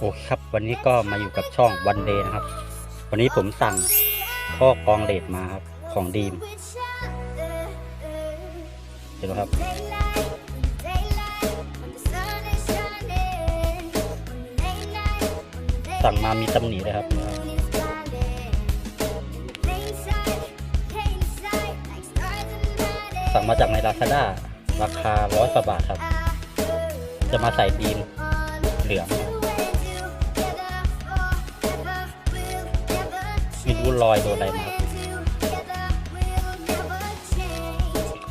โอเคครับ วันนี้ก็มาอยู่กับช่องวันเดย์นะครับ วันนี้ผมสั่งข้อกรองเลดมาครับ ของดีมเห็นไหมครับสั่งมามีตำหนิเลยครับสั่งมาจากในลาซาด้าราคาร้อยกว่าบาทครับ จะมาใส่ดีมเหลือง ไม่รู้รอยโดนอะไรมารับ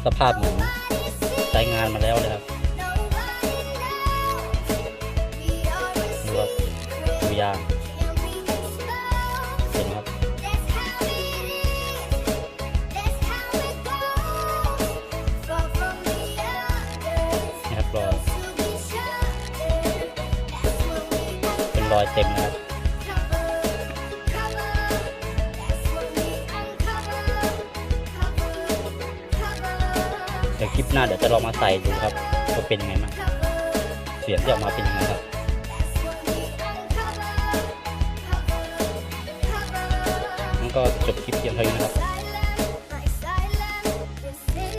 สภาพเหมือนใช้งานมาแล้วเลยครับดูครับดูยางเห็นครับนี่ครับรอยเป็นรอยเต็มนะครับ เดี๋ยวคลิปหน้าเดี๋ยวจะลองมาใส่ดูครับว่าเป็นยังไงบ้างเสียงที่ออกมาเป็นยังไงครับงั้นก็จบคลิปเพียงเท่านี้นะครับ